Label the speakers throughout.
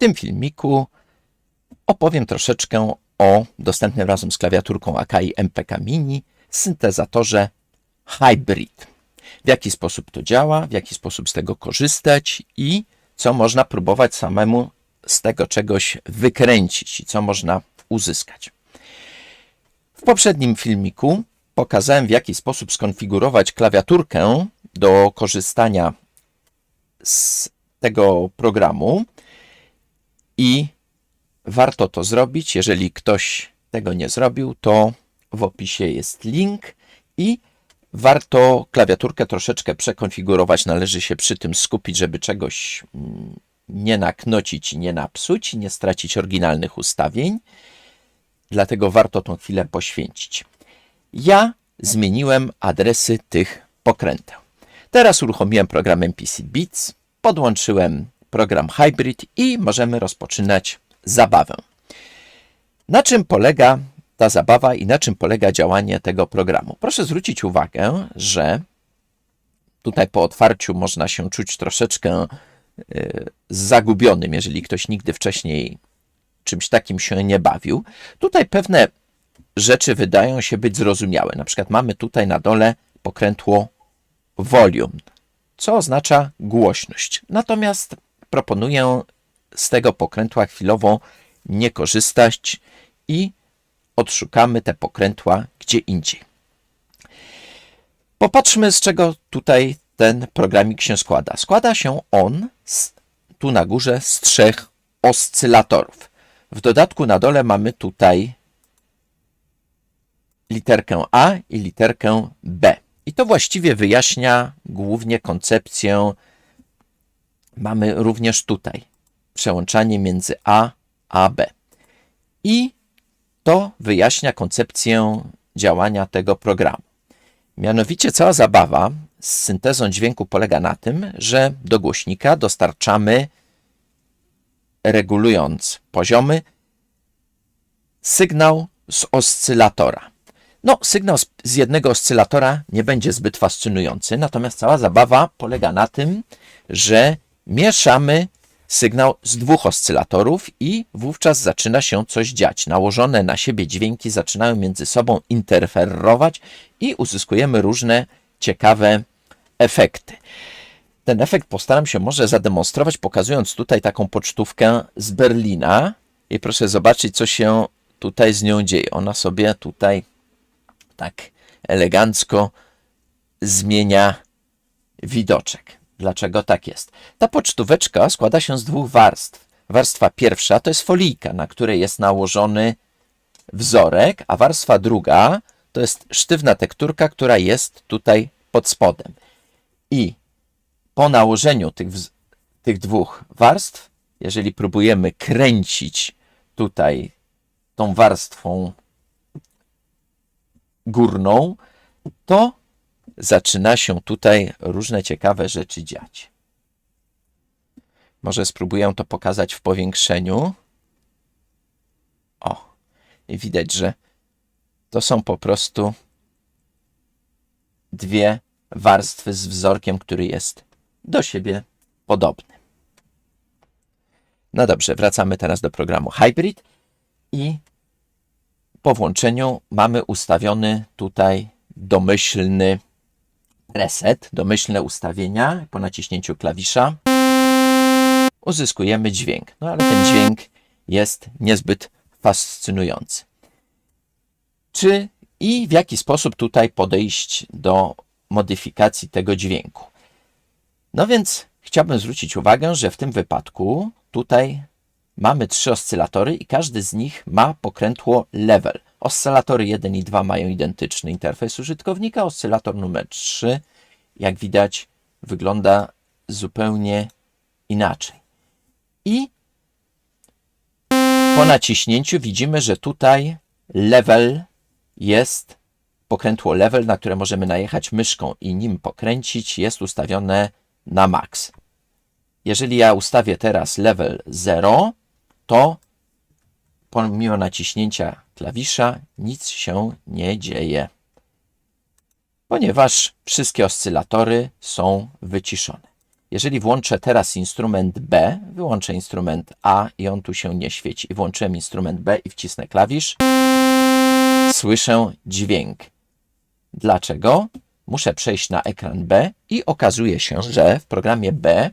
Speaker 1: tym filmiku opowiem troszeczkę o dostępnym razem z klawiaturką Akai MPK Mini syntezatorze Hybrid. W jaki sposób to działa, w jaki sposób z tego korzystać i co można próbować samemu z tego czegoś wykręcić i co można uzyskać. W poprzednim filmiku pokazałem, w jaki sposób skonfigurować klawiaturkę do korzystania z tego programu i warto to zrobić. Jeżeli ktoś tego nie zrobił, to w opisie jest link i warto klawiaturkę troszeczkę przekonfigurować. Należy się przy tym skupić, żeby czegoś mm, nie naknocić nie napsuć, nie stracić oryginalnych ustawień. Dlatego warto tą chwilę poświęcić. Ja zmieniłem adresy tych pokręteł. Teraz uruchomiłem program MPC Beats, podłączyłem program Hybrid i możemy rozpoczynać zabawę. Na czym polega ta zabawa i na czym polega działanie tego programu? Proszę zwrócić uwagę, że tutaj po otwarciu można się czuć troszeczkę y, zagubionym, jeżeli ktoś nigdy wcześniej czymś takim się nie bawił. Tutaj pewne rzeczy wydają się być zrozumiałe. Na przykład mamy tutaj na dole pokrętło volume, co oznacza głośność. Natomiast proponuję z tego pokrętła chwilowo nie korzystać i odszukamy te pokrętła gdzie indziej. Popatrzmy, z czego tutaj ten programik się składa. Składa się on z, tu na górze z trzech oscylatorów. W dodatku na dole mamy tutaj literkę A i literkę B. I to właściwie wyjaśnia głównie koncepcję. Mamy również tutaj przełączanie między A a B. I to wyjaśnia koncepcję działania tego programu. Mianowicie cała zabawa z syntezą dźwięku polega na tym, że do głośnika dostarczamy, regulując poziomy, sygnał z oscylatora. No, sygnał z jednego oscylatora nie będzie zbyt fascynujący, natomiast cała zabawa polega na tym, że mieszamy sygnał z dwóch oscylatorów i wówczas zaczyna się coś dziać. Nałożone na siebie dźwięki zaczynają między sobą interferować i uzyskujemy różne ciekawe efekty. Ten efekt postaram się może zademonstrować, pokazując tutaj taką pocztówkę z Berlina. I proszę zobaczyć, co się tutaj z nią dzieje. Ona sobie tutaj tak elegancko zmienia widoczek. Dlaczego tak jest? Ta pocztóweczka składa się z dwóch warstw. Warstwa pierwsza to jest folijka, na której jest nałożony wzorek, a warstwa druga to jest sztywna tekturka, która jest tutaj pod spodem. I po nałożeniu tych, tych dwóch warstw, jeżeli próbujemy kręcić tutaj tą warstwą górną, to zaczyna się tutaj różne ciekawe rzeczy dziać. Może spróbuję to pokazać w powiększeniu. O, i widać, że to są po prostu dwie warstwy z wzorkiem, który jest do siebie podobny. No dobrze, wracamy teraz do programu Hybrid i po włączeniu mamy ustawiony tutaj domyślny reset, domyślne ustawienia, po naciśnięciu klawisza uzyskujemy dźwięk. No ale ten dźwięk jest niezbyt fascynujący. Czy i w jaki sposób tutaj podejść do modyfikacji tego dźwięku? No więc chciałbym zwrócić uwagę, że w tym wypadku tutaj mamy trzy oscylatory i każdy z nich ma pokrętło level. Oscylatory 1 i 2 mają identyczny interfejs użytkownika. Oscylator numer 3, jak widać, wygląda zupełnie inaczej. I po naciśnięciu widzimy, że tutaj level jest pokrętło level, na które możemy najechać myszką i nim pokręcić, jest ustawione na max. Jeżeli ja ustawię teraz level 0, to pomimo naciśnięcia klawisza nic się nie dzieje, ponieważ wszystkie oscylatory są wyciszone. Jeżeli włączę teraz instrument B, wyłączę instrument A i on tu się nie świeci. I włączyłem instrument B i wcisnę klawisz, słyszę dźwięk. Dlaczego? Muszę przejść na ekran B i okazuje się, że w programie B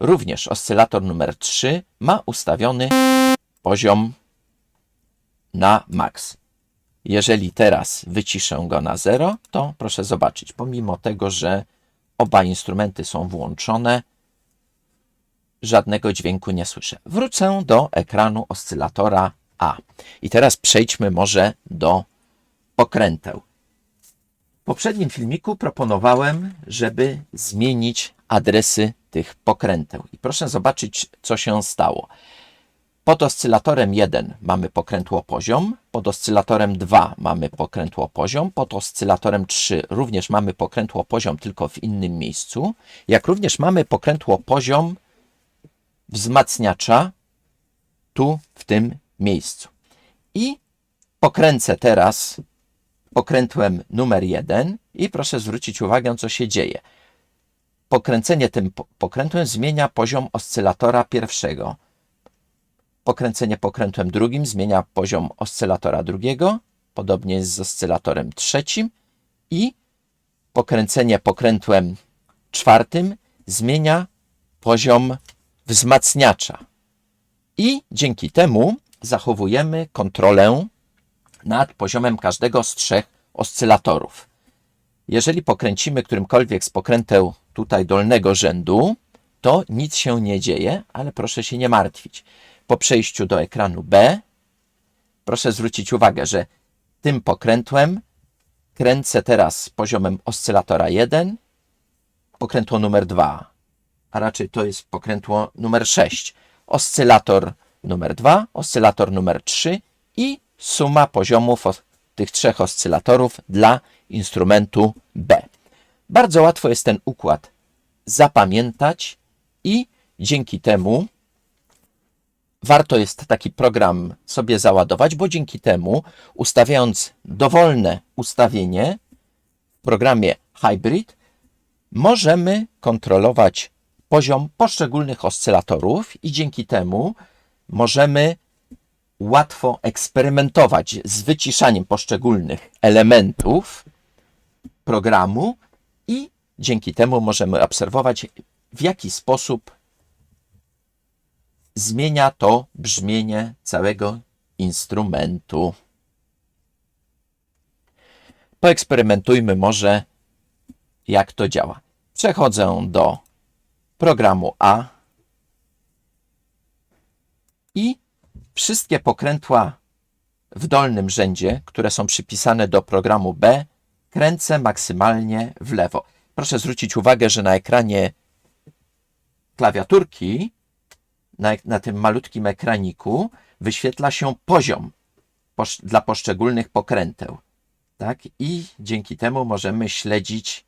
Speaker 1: również oscylator numer 3 ma ustawiony poziom na max. Jeżeli teraz wyciszę go na 0, to proszę zobaczyć, pomimo tego, że oba instrumenty są włączone, żadnego dźwięku nie słyszę. Wrócę do ekranu oscylatora A. I teraz przejdźmy może do pokręteł. W poprzednim filmiku proponowałem, żeby zmienić adresy tych pokręteł. I proszę zobaczyć, co się stało. Pod oscylatorem 1 mamy pokrętło poziom, pod oscylatorem 2 mamy pokrętło poziom, pod oscylatorem 3 również mamy pokrętło poziom, tylko w innym miejscu, jak również mamy pokrętło poziom wzmacniacza tu, w tym miejscu. I pokręcę teraz pokrętłem numer 1 i proszę zwrócić uwagę, co się dzieje. Pokręcenie tym pokrętłem zmienia poziom oscylatora pierwszego Pokręcenie pokrętłem drugim zmienia poziom oscylatora drugiego, podobnie jest z oscylatorem trzecim i pokręcenie pokrętłem czwartym zmienia poziom wzmacniacza. I dzięki temu zachowujemy kontrolę nad poziomem każdego z trzech oscylatorów. Jeżeli pokręcimy którymkolwiek z pokręteł tutaj dolnego rzędu, to nic się nie dzieje, ale proszę się nie martwić po przejściu do ekranu B, proszę zwrócić uwagę, że tym pokrętłem kręcę teraz poziomem oscylatora 1, pokrętło numer 2, a raczej to jest pokrętło numer 6, oscylator numer 2, oscylator numer 3 i suma poziomów tych trzech oscylatorów dla instrumentu B. Bardzo łatwo jest ten układ zapamiętać i dzięki temu warto jest taki program sobie załadować, bo dzięki temu, ustawiając dowolne ustawienie w programie Hybrid, możemy kontrolować poziom poszczególnych oscylatorów i dzięki temu możemy łatwo eksperymentować z wyciszaniem poszczególnych elementów programu i dzięki temu możemy obserwować, w jaki sposób zmienia to brzmienie całego instrumentu. Poeksperymentujmy może, jak to działa. Przechodzę do programu A i wszystkie pokrętła w dolnym rzędzie, które są przypisane do programu B, kręcę maksymalnie w lewo. Proszę zwrócić uwagę, że na ekranie klawiaturki na, na tym malutkim ekraniku wyświetla się poziom posz, dla poszczególnych pokręteł. Tak? I dzięki temu możemy śledzić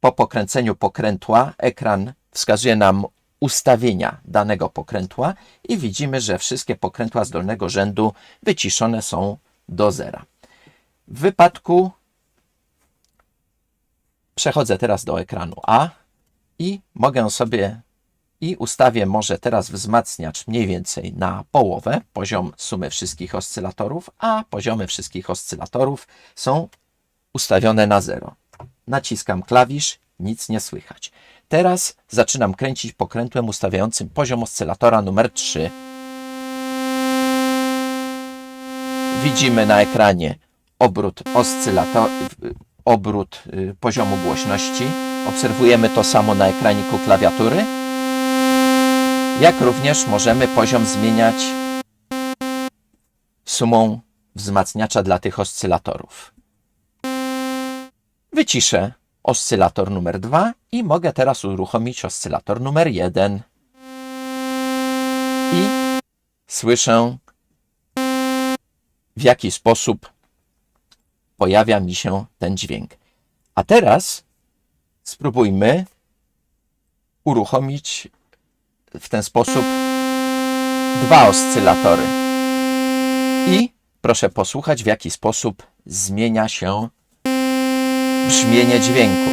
Speaker 1: po pokręceniu pokrętła. Ekran wskazuje nam ustawienia danego pokrętła i widzimy, że wszystkie pokrętła z dolnego rzędu wyciszone są do zera. W wypadku przechodzę teraz do ekranu A i mogę sobie i ustawię może teraz wzmacniacz mniej więcej na połowę, poziom sumy wszystkich oscylatorów, a poziomy wszystkich oscylatorów są ustawione na zero. Naciskam klawisz, nic nie słychać. Teraz zaczynam kręcić pokrętłem ustawiającym poziom oscylatora numer 3. Widzimy na ekranie obrót oscylator, obrót y, poziomu głośności. Obserwujemy to samo na ekraniku klawiatury jak również możemy poziom zmieniać sumą wzmacniacza dla tych oscylatorów. Wyciszę oscylator numer 2 i mogę teraz uruchomić oscylator numer 1. I słyszę, w jaki sposób pojawia mi się ten dźwięk. A teraz spróbujmy uruchomić w ten sposób dwa oscylatory. I proszę posłuchać, w jaki sposób zmienia się brzmienie dźwięku.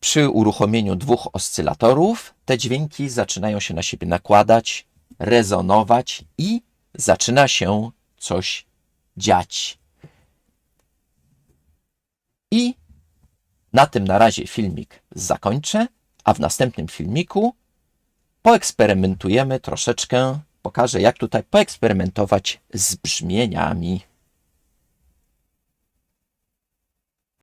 Speaker 1: Przy uruchomieniu dwóch oscylatorów te dźwięki zaczynają się na siebie nakładać, rezonować i zaczyna się coś dziać. I na tym na razie filmik zakończę, a w następnym filmiku poeksperymentujemy troszeczkę, pokażę jak tutaj poeksperymentować z brzmieniami.